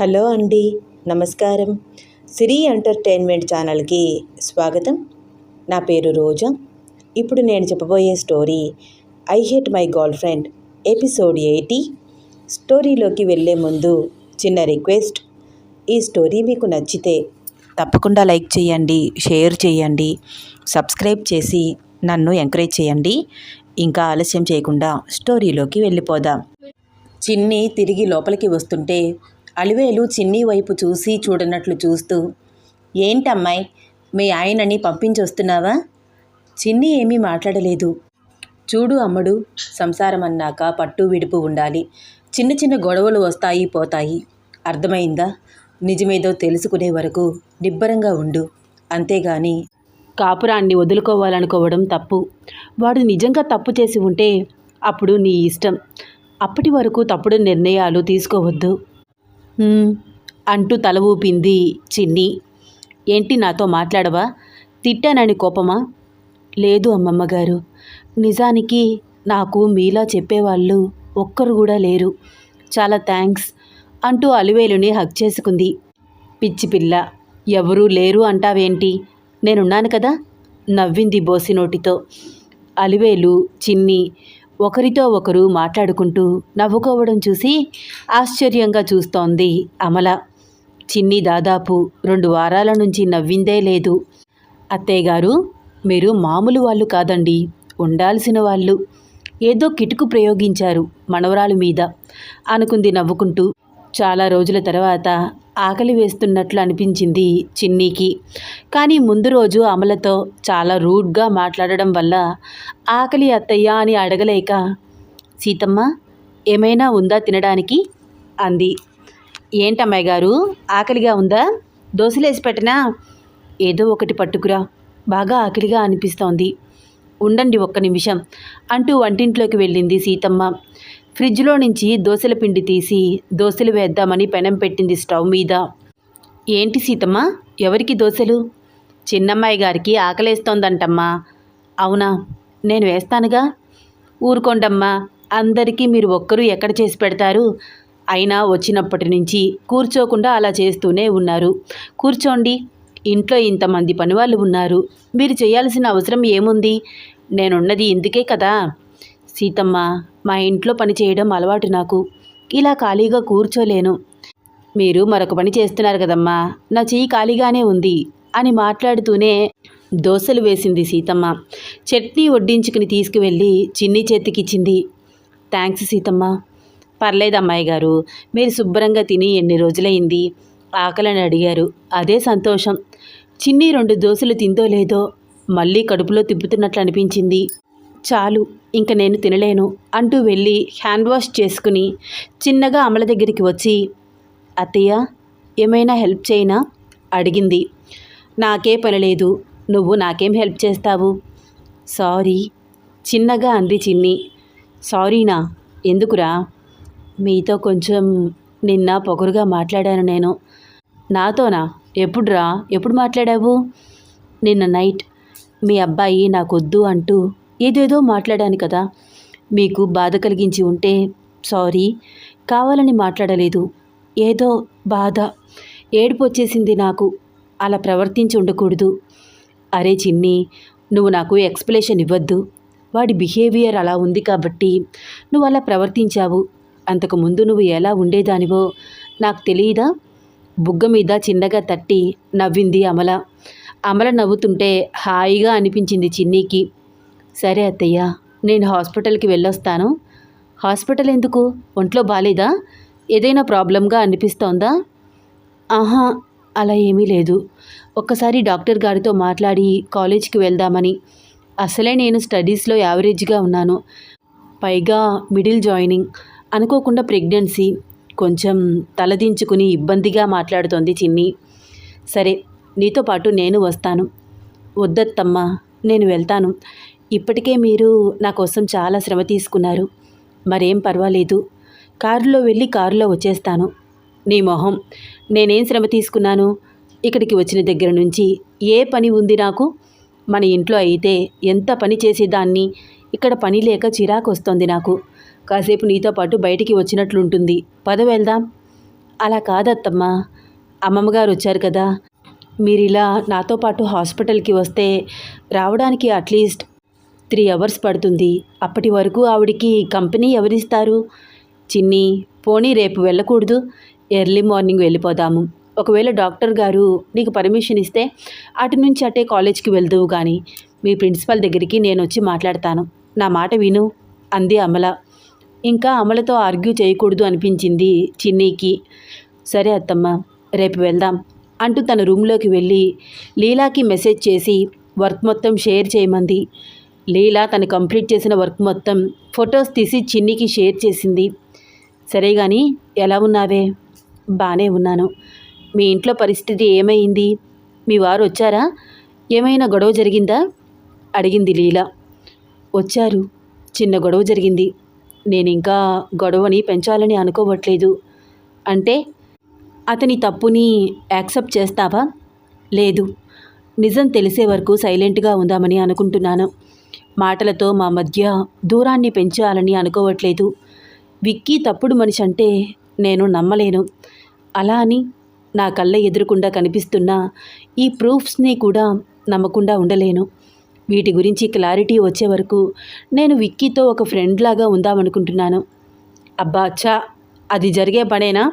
Hello అండి నమస్కారం. సిరి entertainment ఛానల్కి స్వాగతం. నా పేరు రోజా. ఇప్పుడు నేను చెప్పబోయే story I hate my girlfriend episode eighty. స్టోరీలోకి వెళ్ళే ముందు చిన్న రిక్వెస్ట్. ఈ స్టోరీ మీకు నచ్చితే తప్పకుండా లైక్ చేయండి షేర్ చేయండి సబ్స్క్రైబ్ చేసి నన్ను ఎంకరేజ్ చేయండి. ఇంకా ఆలస్యం చేయకుండా స్టోరీలోకి వెళ్ళిపోదాం. చిన్ని తిరిగి లోపలికి వస్తుంటే అలివేలు చిన్ని వైపు చూసి చూడనట్లు చూస్తూ ఏంటమ్మాయి మీ ఆయనని పంపించొస్తున్నావా? చిన్ని ఏమీ మాట్లాడలేదు. చూడు అమ్మడు సంసారం అన్నాక పట్టు విడుపు ఉండాలి. చిన్న చిన్న గొడవలు వస్తాయి పోతాయి. అర్థమైందా? నిజమేదో తెలుసుకునే వరకు నిబ్బరంగా ఉండు. అంతేగాని కాపురాన్ని వదులుకోవాలనుకోవడం తప్పు. వాడు నిజంగా తప్పు చేసి ఉంటే అప్పుడు నీ ఇష్టం. అప్పటి వరకు తప్పుడు నిర్ణయాలు తీసుకోవద్దు. అంటూ తల ఊపింది చిన్ని. ఏంటి నాతో మాట్లాడవా? తిట్టానని కోపమా? లేదు అమ్మమ్మ గారు నిజానికి నాకు మీలా చెప్పేవాళ్ళు ఒక్కరు కూడా లేరు. చాలా థ్యాంక్స్ అంటూ అలివేలుని హక్ చేసుకుంది. పిచ్చి పిల్ల ఎవరూ లేరు అంటావేంటి? నేనున్నాను కదా? నవ్వింది బోసి నోటితో అలివేలు చిన్ని ఒకరితో ఒకరు మాట్లాడుకుంటూ నవ్వుకోవడం చూసి ఆశ్చర్యంగా చూస్తోంది అమల. చిన్ని దాదాపు రెండు వారాల నుంచి నవ్విందే లేదు. అత్తయ్యగారు మీరు మామూలు వాళ్ళు కాదండి ఉండాల్సిన వాళ్ళు. ఏదో కిటుకు ప్రయోగించారు మనవరాలు మీద అనుకుంది నవ్వుకుంటూ. చాలా రోజుల తర్వాత ఆకలి వేస్తున్నట్లు అనిపించింది చిన్నీకి. కానీ ముందు రోజు అమలతో చాలా రూడ్గా మాట్లాడడం వల్ల ఆకలి అత్తయ్య అని అడగలేక సీతమ్మ ఏమైనా ఉందా తినడానికి? అంది. ఏంటమ్మాయి గారు ఆకలిగా ఉందా? దోశలేసి పెట్టనా? ఏదో ఒకటి పట్టుకురా బాగా ఆకలిగా అనిపిస్తోంది. ఉండండి ఒక్క నిమిషం అంటూ వంటింట్లోకి వెళ్ళింది సీతమ్మ. ఫ్రిడ్జ్లో నుంచి దోశల పిండి తీసి దోశలు వేద్దామని పెనం పెట్టింది స్టవ్ మీద. ఏంటి సీతమ్మ ఎవరికి దోశలు? చిన్నమ్మాయి గారికి ఆకలేస్తోందంటమ్మా. అవునా నేను వేస్తానుగా? ఊరుకోండమ్మా అందరికీ మీరు ఒక్కరు ఎక్కడ చేసి పెడతారు? అయినా వచ్చినప్పటి నుంచి కూర్చోకుండా అలా చేస్తూనే ఉన్నారు. కూర్చోండి ఇంట్లో ఇంతమంది పనివాళ్ళు ఉన్నారు. మీరు చేయాల్సిన అవసరం ఏముంది? నేనున్నది ఇందుకే కదా. సీతమ్మ మా ఇంట్లో పని చేయడం అలవాటు నాకు. ఇలా ఖాళీగా కూర్చోలేను. మీరు మరొక పని చేస్తున్నారు కదమ్మా. నా చెయ్యి ఖాళీగానే ఉంది అని మాట్లాడుతూనే దోశలు వేసింది సీతమ్మ. చట్నీ వడ్డించుకుని తీసుకువెళ్ళి చిన్ని చేతికిచ్చింది. థ్యాంక్స్ సీతమ్మ. పర్లేదు అమ్మాయి గారు. మీరు శుభ్రంగా తిని ఎన్ని రోజులైంది? ఆకలని అడిగారు. అదే సంతోషం. చిన్ని రెండు దోశలు తిందో లేదో మళ్ళీ కడుపులో తిప్పుతున్నట్లు అనిపించింది. చాలు. ఇంక నేను తినలేను అంటూ వెళ్ళి హ్యాండ్ వాష్ చేసుకుని చిన్నగా అమల దగ్గరికి వచ్చి అత్తయ్య ఏమైనా హెల్ప్ చేయనా? అడిగింది. నాకే పని లేదు నువ్వు నాకేం హెల్ప్ చేస్తావు? సారీ చిన్నగా అంది చిన్ని. సారీనా ఎందుకురా? మీతో కొంచెం నిన్న పొగరుగా మాట్లాడాను నేను. నాతోనా? ఎప్పుడురా? ఎప్పుడు మాట్లాడావు? నిన్న నైట్. మీ అబ్బాయి నాకొద్దు అంటూ ఏదేదో మాట్లాడాను కదా. మీకు బాధ కలిగించి ఉంటే సారీ. కావాలని మాట్లాడలేదు. ఏదో బాధ. ఏడుపు వచ్చేసింది నాకు. అలా ప్రవర్తించి ఉండకూడదు. అరే చిన్ని నువ్వు నాకు ఎక్స్ప్లెనేషన్ ఇవ్వద్దు. వాడి బిహేవియర్ అలా ఉంది కాబట్టి నువ్వు అలా ప్రవర్తించావు. అంతకుముందు నువ్వు ఎలా ఉండేదానివో నాకు తెలియదా బుగ్గ మీద చిన్నగా తట్టి నవ్వింది అమల. అమల నవ్వుతుంటే హాయిగా అనిపించింది చిన్నీకి. సరే అత్తయ్య నేను హాస్పిటల్కి వెళ్ళొస్తాను. హాస్పిటల్ ఎందుకు? ఒంట్లో బాలేదా? ఏదైనా ప్రాబ్లంగా అనిపిస్తోందా? ఆహా అలా ఏమీ లేదు. ఒక్కసారి డాక్టర్ గారితో మాట్లాడి కాలేజీకి వెళ్దామని. అసలే నేను స్టడీస్లో యావరేజ్గా ఉన్నాను. పైగా మిడిల్ జాయినింగ్. అనుకోకుండా ప్రెగ్నెన్సీ. కొంచెం తలదించుకుని ఇబ్బందిగా మాట్లాడుతోంది చిన్ని. సరే నీతో పాటు నేను వస్తాను. వద్దత్తమ్మా నేను వెళ్తాను. ఇప్పటికే మీరు నా కోసం చాలా శ్రమ తీసుకున్నారు. మరేం పర్వాలేదు. కారులో వెళ్ళి కారులో వచ్చేస్తాను. నీ మొహం. నేనేం శ్రమ తీసుకున్నాను? ఇక్కడికి వచ్చిన దగ్గర నుంచి ఏ పని ఉంది నాకు? మన ఇంట్లో అయితే ఎంత పని చేసేదాన్ని? ఇక్కడ పని లేక చిరాకు వస్తుంది నాకు. కాసేపు నీతో పాటు బయటికి వచ్చినట్లుంటుంది. పద వెళ్దాం. అలా కాదత్తమ్మా. అమ్మమ్మగారు వచ్చారు కదా. మీరు ఇలా నాతో పాటు హాస్పిటల్కి వస్తే రావడానికి అట్లీస్ట్ త్రీ అవర్స్ పడుతుంది. అప్పటి వరకు ఆవిడికి కంపెనీ ఎవరిస్తారు? చిన్ని పోనీ రేపు వెళ్ళకూడదు. ఎర్లీ మార్నింగ్ వెళ్ళిపోదాము. ఒకవేళ డాక్టర్ గారు నీకు పర్మిషన్ ఇస్తే అటు నుంచి అటే కాలేజ్కి వెళ్దువు కానీ మీ ప్రిన్సిపల్ దగ్గరికి నేను వచ్చి మాట్లాడతాను. నా మాట విను అంది అమల. ఇంకా అమలతో ఆర్గ్యూ చేయకూడదు అనిపించింది చిన్నీకి. సరే అత్తమ్మ రేపు వెళ్దాం అంటూ తన రూమ్లోకి వెళ్ళి లీలాకి మెసేజ్ చేసి వర్క్ మొత్తం షేర్ చేయమంది. లీలా తను కంప్లీట్ చేసిన వర్క్ మొత్తం ఫొటోస్ తీసి చిన్నికి షేర్ చేసింది. సరే కానీ ఎలా ఉన్నావే? బాగానే ఉన్నాను. మీ ఇంట్లో పరిస్థితి ఏమైంది? మీ వారు వచ్చారా? ఏమైనా గొడవ జరిగిందా? అడిగింది లీలా. వచ్చారు. చిన్న గొడవ జరిగింది. నేను ఇంకా గొడవని పెంచాలని అనుకోవట్లేదు. అంటే అతని తప్పుని యాక్సెప్ట్ చేస్తావా? లేదు. నిజం తెలిసే వరకు సైలెంట్గా ఉందామని అనుకుంటున్నాను. మాటలతో మా మధ్య దూరాన్ని పెంచాలని అనుకోవట్లేదు. విక్కీ తప్పుడు మనిషి అంటే నేను నమ్మలేను. అలా అని నా కళ్ళ ఎదురుకుండా కనిపిస్తున్న ఈ ప్రూఫ్స్ని కూడా నమ్మకుండా ఉండలేను. వీటి గురించి క్లారిటీ వచ్చే వరకు నేను విక్కీతో ఒక ఫ్రెండ్ లాగా ఉందామనుకుంటున్నాను. అబ్బా చా అది జరిగే పనేనా?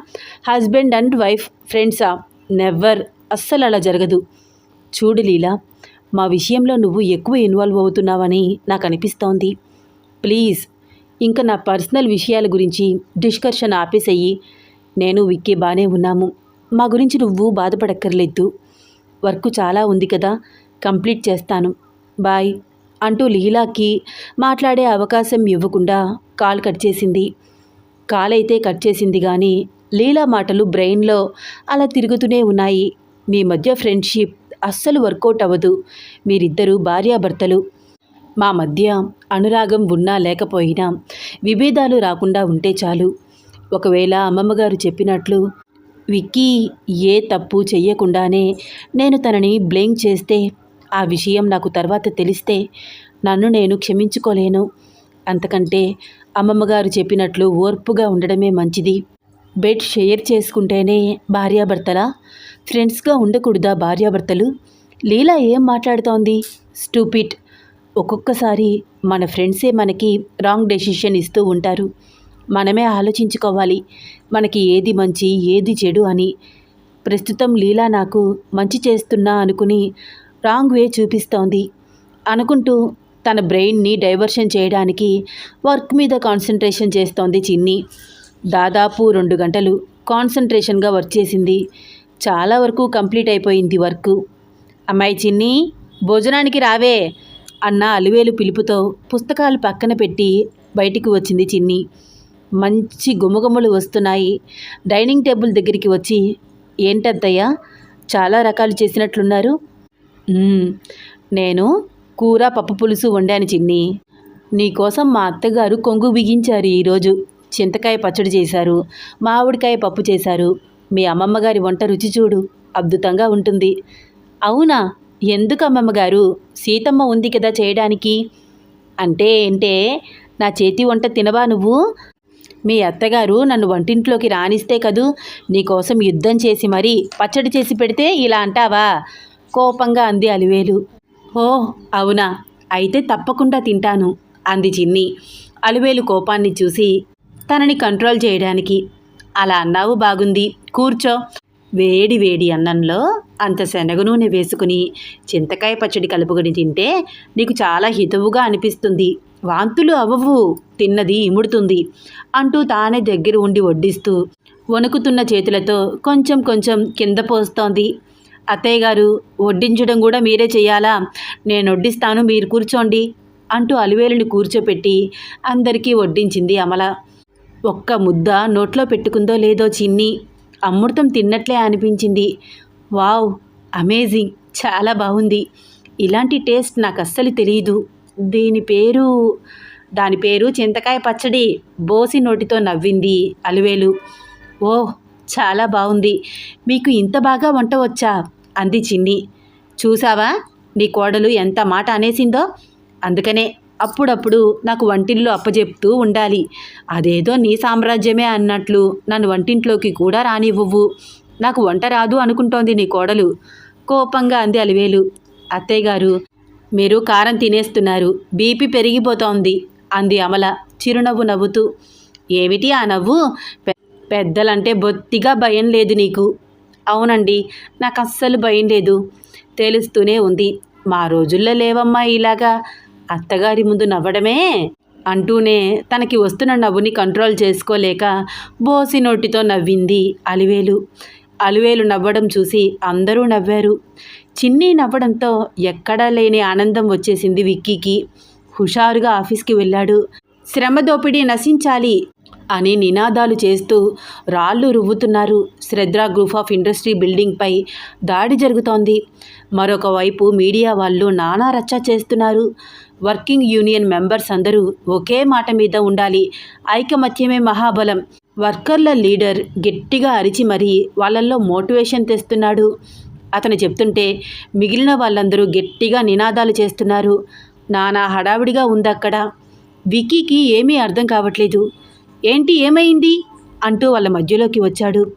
హస్బెండ్ అండ్ వైఫ్ ఫ్రెండ్సా? నెవ్వర్! అస్సలు అలా జరగదు. చూడు లీలా మా విషయంలో నువ్వు ఎక్కువ ఇన్వాల్వ్ అవుతున్నావని నాకు అనిపిస్తోంది ప్లీజ్ ఇంకా నా పర్సనల్ విషయాల గురించి డిస్కషన్ ఆపేసేయి. నేను విక్కీ బాగానే ఉన్నాము. మా గురించి నువ్వు బాధపడక్కర్లేదు. వర్క్ చాలా ఉంది కదా కంప్లీట్ చేస్తాను. బాయ్ అంటూ లీలాకి మాట్లాడే అవకాశం ఇవ్వకుండా కాల్ కట్ చేసింది. కాల్ అయితే కట్ చేసింది కానీ లీలా మాటలు బ్రెయిన్లో అలా తిరుగుతూనే ఉన్నాయి. మీ మధ్య ఫ్రెండ్షిప్ అస్సలు వర్కౌట్ అవ్వదు. మీరిద్దరూ భార్యాభర్తలు. మా మధ్య అనురాగం ఉన్నా లేకపోయినా విభేదాలు రాకుండా ఉంటే చాలు. ఒకవేళ అమ్మమ్మగారు చెప్పినట్లు విక్కీ ఏ తప్పు చెయ్యకుండానే నేను తనని బ్లేమ్ చేస్తే ఆ విషయం నాకు తర్వాత తెలిస్తే నన్ను నేను క్షమించుకోలేను. అంతకంటే అమ్మమ్మగారు చెప్పినట్లు ఓర్పుగా ఉండడమే మంచిది. బెడ్ షేర్ చేసుకుంటేనే భార్యాభర్తలా ఫ్రెండ్స్గా ఉండకూడదా భార్యాభర్తలు? లీలా ఏం మాట్లాడుతోంది? స్టూపిట్ ఒక్కొక్కసారి మన ఫ్రెండ్సే మనకి రాంగ్ డెసిషన్ ఇస్తూ ఉంటారు. మనమే ఆలోచించుకోవాలి. మనకి ఏది మంచి ఏది చెడు అని. ప్రస్తుతం లీలా నాకు మంచి చేస్తున్నా అనుకుని రాంగ్ వే చూపిస్తోంది. అనుకుంటూ తన బ్రెయిన్ని డైవర్షన్ చేయడానికి వర్క్ మీద కాన్సన్ట్రేషన్ చేస్తోంది చిన్ని. దాదాపు రెండు గంటలు కాన్సన్ట్రేషన్గా వర్క్ చేసింది. చాలా వరకు కంప్లీట్ అయిపోయింది వర్క్. అమ్మాయి చిన్ని భోజనానికి రావే అన్న అలివేలు పిలుపుతో పుస్తకాలు పక్కన పెట్టి బయటికి వచ్చింది చిన్ని. మంచి గుమగుమలు వస్తున్నాయి. డైనింగ్ టేబుల్ దగ్గరికి వచ్చి ఏంటద్దయ్యా చాలా రకాలు చేసినట్లున్నారు. నేను కూర పప్పు పులుసు వండాను చిన్ని. నీకోసం మా అత్తగారు కొంగు బిగించారు ఈరోజు. చింతకాయ పచ్చడి చేశారు మామిడికాయ పప్పు చేశారు. మీ అమ్మమ్మగారి వంట రుచి చూడు అద్భుతంగా ఉంటుంది. అవునా? ఎందుకు అమ్మమ్మగారు? సీతమ్మ ఉంది కదా చేయడానికి? అంటే ఏంటే నా చేతి వంట తినవా నువ్వు? మీ అత్తగారు నన్ను వంటింట్లోకి రానిస్తే కదూ నీకోసం యుద్ధం చేసి మరీ పచ్చడి చేసి పెడితే ఇలా అంటావా? కోపంగా అంది అలివేలు. ఓ అవునా. అయితే తప్పకుండా తింటాను అంది చిన్ని. అలివేలు కోపాన్ని చూసి తనని కంట్రోల్ చేయడానికి అలా అన్నావు బాగుంది. కూర్చో. వేడి వేడి అన్నంలో అంత శనగ నూనె వేసుకుని చింతకాయ పచ్చడి కలుపుకొని తింటే నీకు చాలా హితవుగా అనిపిస్తుంది. వాంతులు అవ్వవు తిన్నది ఇముడుతుంది అంటూ తానే దగ్గర ఉండి వడ్డిస్తూ వణుకుతున్న చేతులతో కొంచెం కొంచెం కింద పోస్తోంది. అత్తయ్య గారు వడ్డించడం కూడా మీరే చేయాలా నేను వడ్డిస్తాను మీరు కూర్చోండి అంటూ అలివేలుని కూర్చోపెట్టి అందరికీ వడ్డించింది అమల. ఒక్క ముద్ద నోట్లో పెట్టుకుందో లేదో చిన్ని. అమృతం తిన్నట్లే అనిపించింది. వావ్ అమేజింగ్ చాలా బాగుంది. ఇలాంటి టేస్ట్ నాకు అస్సలు తెలియదు దీని పేరు దాని పేరు చింతకాయ పచ్చడి బోసి నోటితో నవ్వింది అలివేలు. ఓహ్ చాలా బాగుంది. మీకు ఇంత బాగా వంట వచ్చా? అంది చిన్ని. చూసావా? నీ కోడలు ఎంత మాట అనేసిందో? అందుకనే అప్పుడప్పుడు నాకు వంటిల్లో అప్పజెప్తూ ఉండాలి. అదేదో నీ సామ్రాజ్యమే అన్నట్లు నన్ను వంటింట్లోకి కూడా రానివ్వవు. నాకు వంట రాదు అనుకుంటోంది నీ కోడలు. కోపంగా అంది అలివేలు. అత్తయ్య గారు మీరు కారం తినేస్తున్నారు. బీపీ పెరిగిపోతోంది అంది అమల చిరునవ్వు నవ్వుతూ. ఏమిటి ఆ నవ్వు? పెద్దలంటే బొత్తిగా భయం లేదు నీకు. అవునండి నాకు అస్సలు భయం లేదు. తెలుస్తూనే ఉంది. మా రోజుల్లో లేవమ్మా ఇలాగా. అత్తగారి ముందు నవ్వడమే అంటూనే తనకి వస్తున్న నవ్వుని కంట్రోల్ చేసుకోలేక బోసి నోటితో నవ్వింది అలివేలు. అలివేలు నవ్వడం చూసి అందరూ నవ్వారు. చిన్ని నవ్వడంతో ఎక్కడా లేని ఆనందం వచ్చేసింది విక్కీకి. హుషారుగా ఆఫీస్కి వెళ్ళాడు. శ్రమ దోపిడీ నశించాలి అని నినాదాలు చేస్తూ రాళ్ళు రువ్వుతున్నారు. శ్రద్ధ గ్రూప్ ఆఫ్ ఇండస్ట్రీ బిల్డింగ్పై దాడి జరుగుతోంది. మరొకవైపు మీడియా వాళ్ళు నానా రచ్చ చేస్తున్నారు. వర్కింగ్ యూనియన్ మెంబర్స్ అందరూ ఒకే మాట మీద ఉండాలి. ఐకమత్యమే మహాబలం. వర్కర్ల లీడర్ గట్టిగా అరిచి మరీ వాళ్ళల్లో మోటివేషన్ తెస్తున్నాడు. అతను చెప్తుంటే మిగిలిన వాళ్ళందరూ గట్టిగా నినాదాలు చేస్తున్నారు. నానా హడావిడిగా ఉందక్కడ. విక్కీకి ఏమీ అర్థం కావట్లేదు. ఏంటి ఏమైంది? అంటూ వాళ్ళ మధ్యలోకి వచ్చాడు.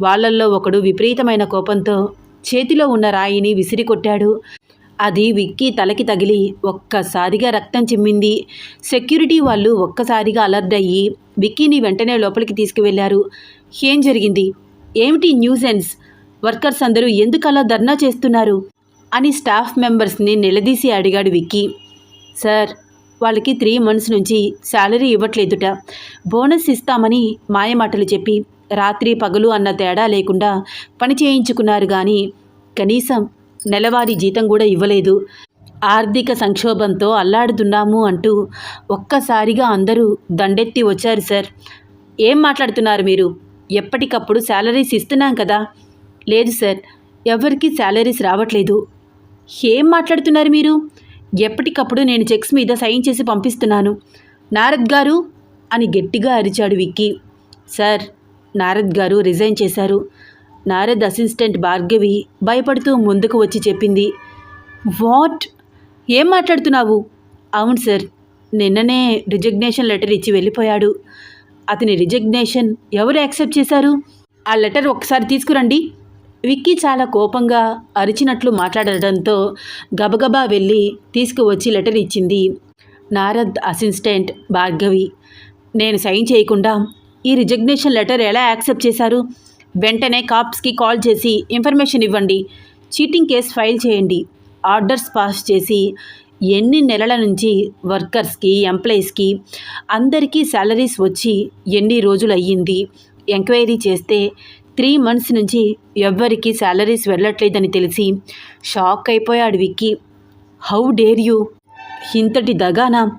వాళ్ళల్లో ఒకడు విపరీతమైన కోపంతో చేతిలో ఉన్న రాయిని విసిరి కొట్టాడు అది విక్కీ తలకి తగిలి ఒక్కసారిగా రక్తం చిమ్మింది. సెక్యూరిటీ వాళ్ళు ఒక్కసారిగా అలర్ట్ అయ్యి విక్కీని వెంటనే లోపలికి తీసుకువెళ్ళారు. ఏం జరిగింది? ఏమిటి న్యూసెన్స్ వర్కర్స్ అందరూ ఎందుకలా ధర్నా చేస్తున్నారు? అని స్టాఫ్ మెంబర్స్ని నిలదీసి అడిగాడు విక్కీ. సార్ వాళ్ళకి త్రీ మంత్స్ నుంచి శాలరీ ఇవ్వట్లేదుట. బోనస్ ఇస్తామని మాయమాటలు చెప్పి రాత్రి పగలు అన్న తేడా లేకుండా పని చేయించుకున్నారు కానీ కనీసం నెలవారీ జీతం కూడా ఇవ్వలేదు. ఆర్థిక సంక్షోభంతో అల్లాడుతున్నాము అంటూ ఒక్కసారిగా అందరూ దండెత్తి వచ్చారు సార్. ఏం మాట్లాడుతున్నారు మీరు? ఎప్పటికప్పుడు శాలరీస్ ఇస్తున్నాం కదా. లేదు సార్ ఎవరికి శాలరీస్ రావట్లేదు. ఏం మాట్లాడుతున్నారు మీరు? ఎప్పటికప్పుడు నేను చెక్స్ మీద సైన్ చేసి పంపిస్తున్నాను. నారద్ గారు అని గట్టిగా అరిచాడు విక్కీ. సార్ నారద్ గారు రిజైన్ చేశారు. నారద్ అసిస్టెంట్ భార్గవి భయపడుతూ ముందుకు వచ్చి చెప్పింది వాట్? ఏం మాట్లాడుతున్నావు? అవును సార్ నిన్ననే రిజగ్నేషన్ లెటర్ ఇచ్చి వెళ్ళిపోయాడు. అతని రిజగ్నేషన్ ఎవరు యాక్సెప్ట్ చేశారు? ఆ లెటర్ ఒకసారి తీసుకురండి. విక్కీ చాలా కోపంగా అరిచినట్లు మాట్లాడడంతో గబగబా వెళ్ళి తీసుకువచ్చి లెటర్ ఇచ్చింది నారద్ అసిస్టెంట్ భార్గవి. నేను సైన్ చేయకుండా ఈ రిజగ్నేషన్ లెటర్ ఎలా యాక్సెప్ట్ చేశారు? వెంటనే కాప్స్కి కాల్ చేసి ఇన్ఫర్మేషన్ ఇవ్వండి. చీటింగ్ కేసు ఫైల్ చేయండి. ఆర్డర్స్ పాస్ చేసి ఎన్ని నెలల నుంచి వర్కర్స్కి ఎంప్లాయీస్కి అందరికీ శాలరీస్ వచ్చి ఎన్ని రోజులు అయ్యింది? ఎంక్వైరీ చేస్తే త్రీ మంత్స్ నుంచి ఎవ్వరికి శాలరీస్ వెళ్ళట్లేదని తెలిసి షాక్ అయిపోయాడు విక్కీ. How dare you? ఇంతటి దగానా?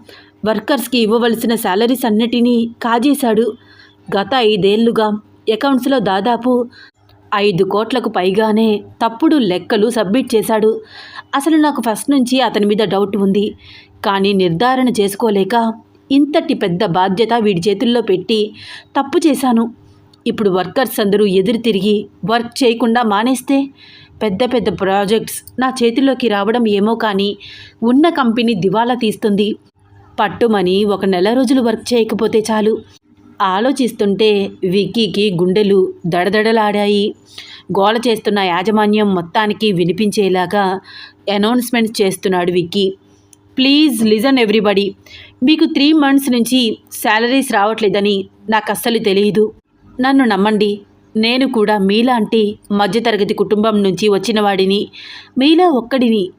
వర్కర్స్కి ఇవ్వవలసిన శాలరీస్ అన్నిటినీ కాజేశాడు గత ఐదేళ్ళుగా. అకౌంట్స్లో దాదాపు ఐదు కోట్లకు పైగానే తప్పుడు లెక్కలు సబ్మిట్ చేశాడు. అసలు నాకు ఫస్ట్ నుంచి అతని మీద డౌట్ ఉంది. కానీ నిర్ధారణ చేసుకోలేక ఇంతటి పెద్ద బాధ్యత వీడి చేతుల్లో పెట్టి తప్పు చేశాను. ఇప్పుడు వర్కర్స్ అందరూ ఎదురు తిరిగి వర్క్ చేయకుండా మానేస్తే పెద్ద పెద్ద ప్రాజెక్ట్స్ నా చేతిలోకి రావడం ఏమో కానీ ఉన్న కంపెనీ దివాలా తీస్తుంది. పట్టుమని ఒక నెల రోజులు వర్క్ చేయకపోతే చాలు. ఆలోచిస్తుంటే విక్కీకి గుండెలు దడదడలాడాయి. గోల చేస్తున్న యాజమాన్యం మొత్తానికి వినిపించేలాగా అనౌన్స్మెంట్ చేస్తున్నాడు విక్కీ. ప్లీజ్ లిజన్ ఎవ్రీబడి మీకు త్రీ మంత్స్ నుంచి శాలరీస్ రావట్లేదని నాకు అస్సలు తెలియదు నన్ను నమ్మండి నేను కూడా మీలాంటి మధ్యతరగతి కుటుంబం నుంచి వచ్చినవాడిని మీలా ఒక్కడిని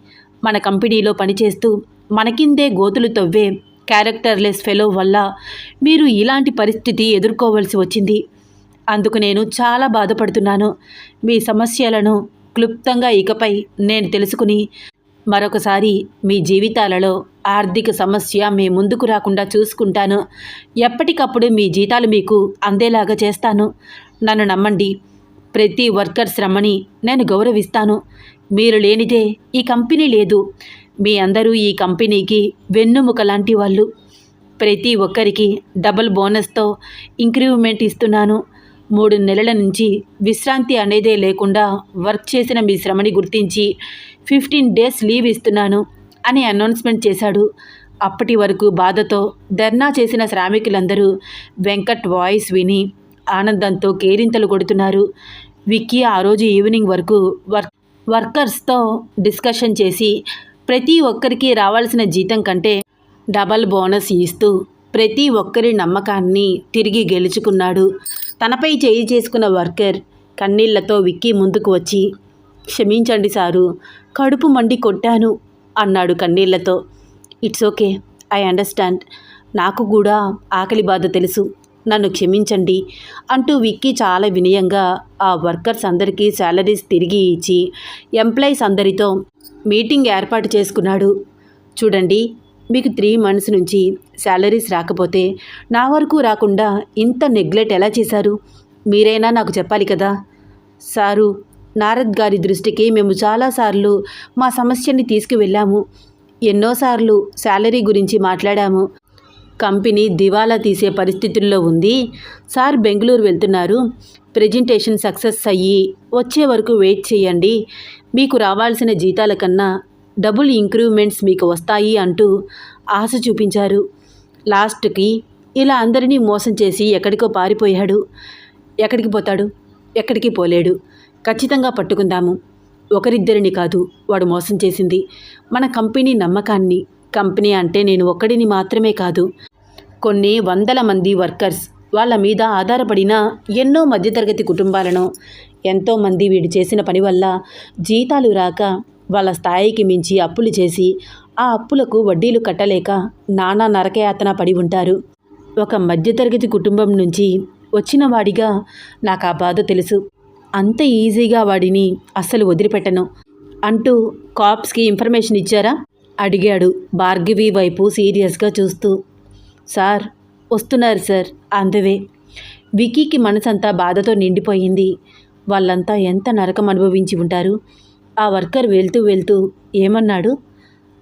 మన కంపెనీలో పనిచేస్తూ మనకిందే గోతులు తవ్వే క్యారెక్టర్లెస్ ఫెలో వల్ల మీరు ఇలాంటి పరిస్థితి ఎదుర్కోవాల్సి వచ్చింది. అందుకు నేను చాలా బాధపడుతున్నాను. మీ సమస్యలను క్లుప్తంగా ఇకపై నేను తెలుసుకుని మరొకసారి మీ జీవితాలలో ఆర్థిక సమస్య మీ ముందుకు రాకుండా చూసుకుంటాను. ఎప్పటికప్పుడు మీ జీతాలు మీకు అందేలాగా చేస్తాను. నన్ను నమ్మండి. ప్రతి వర్కర్ శ్రమని నేను గౌరవిస్తాను. మీరు లేనిదే ఈ కంపెనీ లేదు. మీ అందరూ ఈ కంపెనీకి వెన్నుముక లాంటి వాళ్ళు. ప్రతి ఒక్కరికి డబుల్ బోనస్తో ఇంక్రిమెంట్ ఇస్తున్నాను. మూడు నెలల నుంచి విశ్రాంతి అనేదే లేకుండా వర్క్ చేసిన మీ శ్రమని గుర్తించి ఫిఫ్టీన్ డేస్ లీవ్ ఇస్తున్నాను అని అనౌన్స్మెంట్ చేశాడు. అప్పటి వరకు బాధతో ధర్నా చేసిన శ్రామికులందరూ వెంకట్ వాయిస్ విని ఆనందంతో కేరింతలు కొడుతున్నారు. విక్కీ ఆ రోజు ఈవినింగ్ వరకు వర్ వర్కర్స్తో డిస్కషన్ చేసి ప్రతి ఒక్కరికి రావాల్సిన జీతం కంటే డబల్ బోనస్ ఇస్తూ ప్రతి ఒక్కరి నమ్మకాన్ని తిరిగి గెలుచుకున్నాడు. తనపై చేయి చేసుకున్న వర్కర్ కన్నీళ్ళతో విక్కీ ముందుకు వచ్చి క్షమించండి సారు కడుపు మండి కొట్టాను అన్నాడు కన్నీళ్ళతో. It's okay I understand. నాకు కూడా ఆకలి బాధ తెలుసు. నన్ను క్షమించండి అంటూ విక్కీ చాలా వినయంగా ఆ వర్కర్స్ అందరికీ శాలరీస్ తిరిగి ఇచ్చి ఎంప్లాయీస్ అందరితో మీటింగ్ ఏర్పాటు చేసుకున్నాడు. చూడండి మీకు త్రీ మంత్స్ నుంచి శాలరీస్ రాకపోతే నా వరకు రాకుండా ఇంత నెగ్లెక్ట్ ఎలా చేశారు? మీరైనా నాకు చెప్పాలి కదా? సారు నారద్ గారి దృష్టికి మేము చాలాసార్లు మా సమస్యని తీసుకువెళ్ళాము. ఎన్నోసార్లు శాలరీ గురించి మాట్లాడాము. కంపెనీ దివాలా తీసే పరిస్థితుల్లో ఉంది. సార్ బెంగళూరు వెళ్తున్నారు. ప్రెజెంటేషన్ సక్సెస్ అయ్యి వచ్చే వరకు వెయిట్ చేయండి. మీకు రావాల్సిన జీతాల కన్నా డబుల్ ఇంక్రూవ్మెంట్స్ మీకు వస్తాయి అంటూ ఆశ చూపించారు. లాస్ట్కి ఇలా అందరినీ మోసం చేసి ఎక్కడికో పారిపోయాడు. ఎక్కడికి పోతాడు? ఎక్కడికి పోలేడు. ఖచ్చితంగా పట్టుకుందాము. ఒకరిద్దరిని కాదు వాడు మోసం చేసింది. మన కంపెనీ నమ్మకాన్ని. కంపెనీ అంటే నేను ఒక్కడిని మాత్రమే కాదు. కొన్ని వందల మంది వర్కర్స్ వాళ్ళ మీద ఆధారపడిన ఎన్నో మధ్యతరగతి కుటుంబాలను ఎంతోమంది వీడు చేసిన పని వల్ల జీతాలు రాక వాళ్ళ స్థాయికి మించి అప్పులు చేసి ఆ అప్పులకు వడ్డీలు కట్టలేక నానా నరకయాతన పడి ఉంటారు. ఒక మధ్యతరగతి కుటుంబం నుంచి వచ్చిన వాడిగా నాకు ఆ బాధ తెలుసు. అంత ఈజీగా వాడిని అస్సలు వదిలిపెట్టను అంటూ కాప్స్కి ఇన్ఫర్మేషన్ ఇచ్చారా? అడిగాడు భార్గవి వైపు సీరియస్గా చూస్తూ. సార్ వస్తున్నారు సార్ అందవే. వికీకి మనసంతా బాధతో నిండిపోయింది. వాళ్ళంతా ఎంత నరకం అనుభవించి ఉంటారు? ఆ వర్కర్ వెళ్తూ వెళ్తూ ఏమన్నాడు?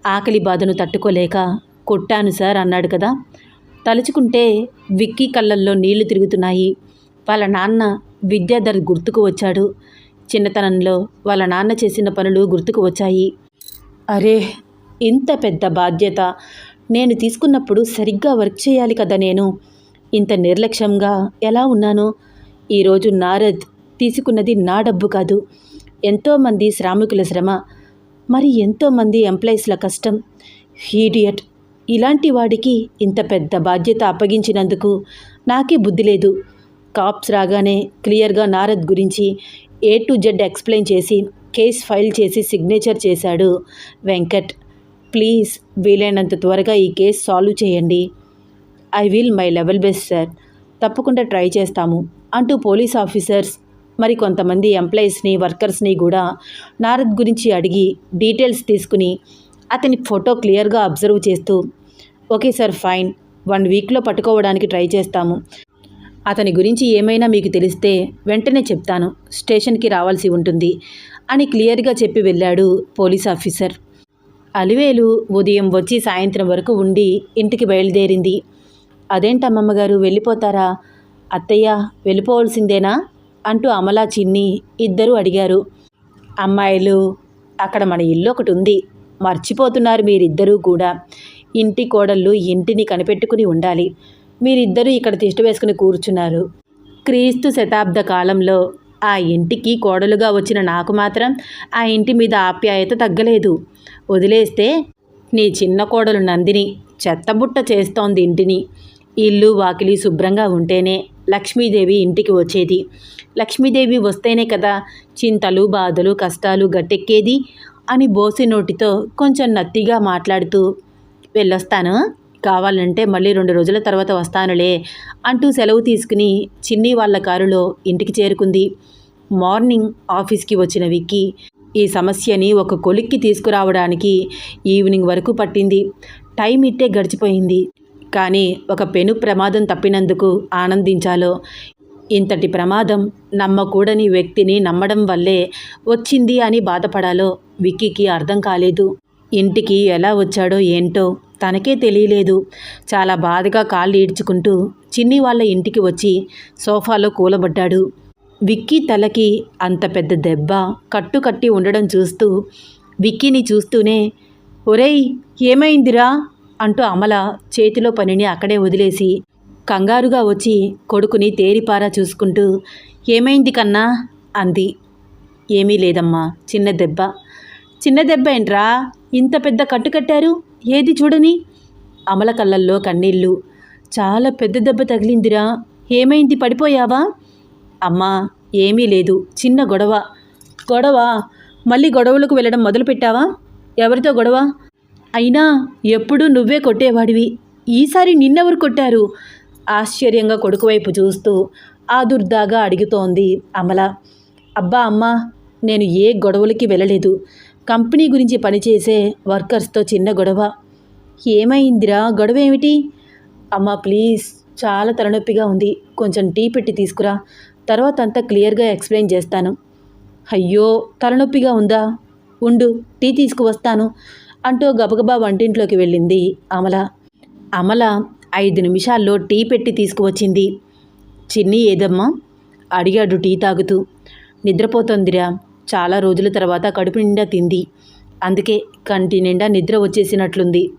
ఆకలి బాధను తట్టుకోలేక కొట్టాను సార్ అన్నాడు కదా. తలుచుకుంటే విక్కీ కళ్ళల్లో నీళ్ళు తిరుగుతున్నాయి. వాళ్ళ నాన్న విద్యాధర్ గుర్తుకు వచ్చాడు. చిన్నతనంలో వాళ్ళ నాన్న చేసిన పనులు గుర్తుకు వచ్చాయి. అరే ఇంత పెద్ద బాధ్యత. నేను తీసుకున్నప్పుడు సరిగ్గా వర్క్ చేయాలి కదా నేను. ఇంత నిర్లక్ష్యంగా ఎలా ఉన్నాను? ఈరోజు నారద్ తీసుకున్నది నా డబ్బు కాదు. ఎంతోమంది శ్రామికుల శ్రమ మరి ఎంతోమంది ఎంప్లాయీస్ల కష్టం. హీడియట్! ఇలాంటి వాడికి ఇంత పెద్ద బాధ్యత అప్పగించినందుకు నాకే బుద్ధి లేదు. కాప్స్ రాగానే క్లియర్గా నారద్ గురించి ఏ టు జెడ్ ఎక్స్ప్లెయిన్ చేసి కేస్ ఫైల్ చేసి సిగ్నేచర్ చేశాడు వెంకట్. ప్లీజ్ వీలైనంత త్వరగా ఈ కేస్ సాల్వ్ చేయండి. I will my level best sir. తప్పకుండా ట్రై చేస్తాము అంటూ పోలీస్ ఆఫీసర్స్ మరి కొంతమంది ఎంప్లాయీస్ని వర్కర్స్ని కూడా నారద్ గురించి అడిగి డీటెయిల్స్ తీసుకుని అతని ఫోటో క్లియర్గా అబ్జర్వ్ చేస్తూ ఓకే సార్ ఫైన్. వన్ వీక్లో పట్టుకోవడానికి ట్రై చేస్తాము. అతని గురించి ఏమైనా మీకు తెలిస్తే వెంటనే చెప్తాను. స్టేషన్కి రావాల్సి ఉంటుంది అని క్లియర్గా చెప్పి వెళ్ళాడు పోలీస్ ఆఫీసర్. అలివేలు ఉదయం వచ్చి సాయంత్రం వరకు ఉండి ఇంటికి బయలుదేరింది. అదేంటమ్మమ్మగారు వెళ్ళిపోతారా? అత్తయ్య వెళ్ళిపోవలసిందేనా? అంటూ అమలా చిన్ని ఇద్దరూ అడిగారు. అమ్మాయిలు అక్కడ మన ఇల్లు ఒకటి ఉంది. మర్చిపోతున్నారు మీరిద్దరూ కూడా. ఇంటి కోడళ్ళు ఇంటిని కనిపెట్టుకుని ఉండాలి. మీరిద్దరూ ఇక్కడ తిష్ట వేసుకుని కూర్చున్నారు. క్రీస్తు శతాబ్ద కాలంలో ఆ ఇంటికి కోడలుగా వచ్చిన నాకు మాత్రం ఆ ఇంటి మీద ఆప్యాయత తగ్గలేదు. వదిలేస్తే నీ చిన్న కోడలు నందిని చెత్తబుట్ట చేస్తోంది ఇంటిని. ఇల్లు వాకిలి శుభ్రంగా ఉంటేనే లక్ష్మీదేవి ఇంటికి వచ్చేది. లక్ష్మీదేవి వస్తేనే కదా చింతలు బాధలు కష్టాలు గట్టెక్కేది అని బోసి నోటితో కొంచెం నత్తిగా మాట్లాడుతూ వెళ్ళొస్తాను. కావాలంటే మళ్ళీ రెండు రోజుల తర్వాత వస్తానులే అంటూ సెలవు తీసుకుని చిన్ని వాళ్ళ కారులో ఇంటికి చేరుకుంది. మార్నింగ్ ఆఫీస్కి వచ్చిన విక్కీ ఈ సమస్యని ఒక కొలిక్కి తీసుకురావడానికి ఈవినింగ్ వరకు పట్టింది. టైం ఇట్టే గడిచిపోయింది. కానీ ఒక పెను ప్రమాదం తప్పినందుకు ఆనందించాలో? ఇంతటి ప్రమాదం నమ్మకూడని వ్యక్తిని నమ్మడం వల్లే వచ్చింది అని బాధపడాలో? విక్కీకి అర్థం కాలేదు. ఇంటికి ఎలా వచ్చాడో ఏంటో తనకే తెలియలేదు. చాలా బాధగా కాళ్ళు ఈడ్చుకుంటూ చిన్ని వాళ్ళ ఇంటికి వచ్చి సోఫాలో కూలబడ్డాడు. విక్కీ తలకి అంత పెద్ద దెబ్బ కట్టుకట్టి ఉండడం చూస్తూ విక్కీని చూస్తూనే ఒరేయ్ ఏమైందిరా? అంటూ అమల చేతిలో పనిని అక్కడే వదిలేసి కంగారుగా వచ్చి కొడుకుని తేరిపారా చూసుకుంటూ ఏమైంది కన్నా? అంది. ఏమీ లేదమ్మా చిన్న దెబ్బ. చిన్న దెబ్బ ఏంట్రా? ఇంత పెద్ద కట్టు కట్టారు? ఏది చూడని? అమల కళ్ళల్లో కన్నీళ్ళు చాలా పెద్ద దెబ్బ తగిలిందిరా. ఏమైంది? పడిపోయావా? అమ్మా ఏమీ లేదు. చిన్న గొడవ. గొడవ? మళ్ళీ గొడవలకు వెళ్ళడం మొదలుపెట్టావా? ఎవరితో గొడవ? అయినా ఎప్పుడూ నువ్వే కొట్టేవాడివి. ఈసారి నిన్నెవరు కొట్టారు? ఆశ్చర్యంగా కొడుకు వైపు చూస్తూ ఆదుర్దాగా అడుగుతోంది అమల. అబ్బా అమ్మా నేను ఏ గొడవలకి వెళ్ళలేదు. కంపెనీ గురించి పనిచేసే వర్కర్స్తో చిన్న గొడవ. ఏమైందిరా గొడవ ఏమిటి అమ్మా ప్లీజ్ చాలా తలనొప్పిగా ఉంది. కొంచెం టీ పెట్టి తీసుకురా. తర్వాత అంతా క్లియర్గా ఎక్స్ప్లెయిన్ చేస్తాను. అయ్యో తలనొప్పిగా ఉందా? ఉండు టీ తీసుకువస్తాను. అంటూ గబగబా వంటింట్లోకి వెళ్ళింది అమల. అమల ఐదు నిమిషాల్లో టీ పెట్టి తీసుకువచ్చింది. చిన్ని ఏదమ్మా? అడిగాడు టీ తాగుతూ. నిద్రపోతోందిరా. చాలా రోజుల తర్వాత కడుపు నిండా తింది. అందుకే కంటి నిండా నిద్ర వచ్చేసినట్లుంది.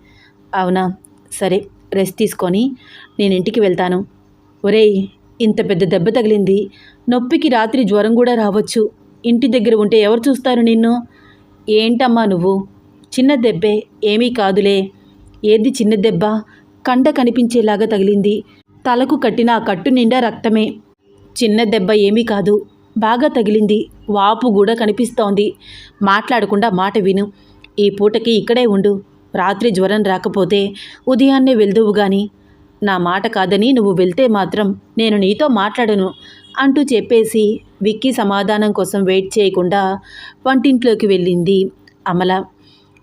అవునా? సరే రెస్ట్ తీసుకొని నేను ఇంటికి వెళ్తాను. ఒరేయ్ ఇంత పెద్ద దెబ్బ తగిలింది. నొప్పికి రాత్రి జ్వరం కూడా రావచ్చు. ఇంటి దగ్గర ఉంటే ఎవరు చూస్తారు నిన్ను? ఏంటమ్మా నువ్వు? చిన్న దెబ్బే ఏమీ కాదులే. ఏది చిన్న దెబ్బ? కండ కనిపించేలాగా తగిలింది. తలకు కట్టిన ఆ కట్టు నిండా రక్తమే. చిన్న దెబ్బ ఏమీ కాదు. బాగా తగిలింది. వాపు కూడా కనిపిస్తోంది. మాట్లాడకుండా మాట విను. ఈ పూటకి ఇక్కడే ఉండు. రాత్రి జ్వరం రాకపోతే ఉదయాన్నే వెళ్దువు గాని. నా మాట కాదని నువ్వు వెళ్తే మాత్రం నేను నీతో మాట్లాడను అంటూ చెప్పేసి విక్కీ సమాధానం కోసం వెయిట్ చేయకుండా వంటింట్లోకి వెళ్ళింది అమల.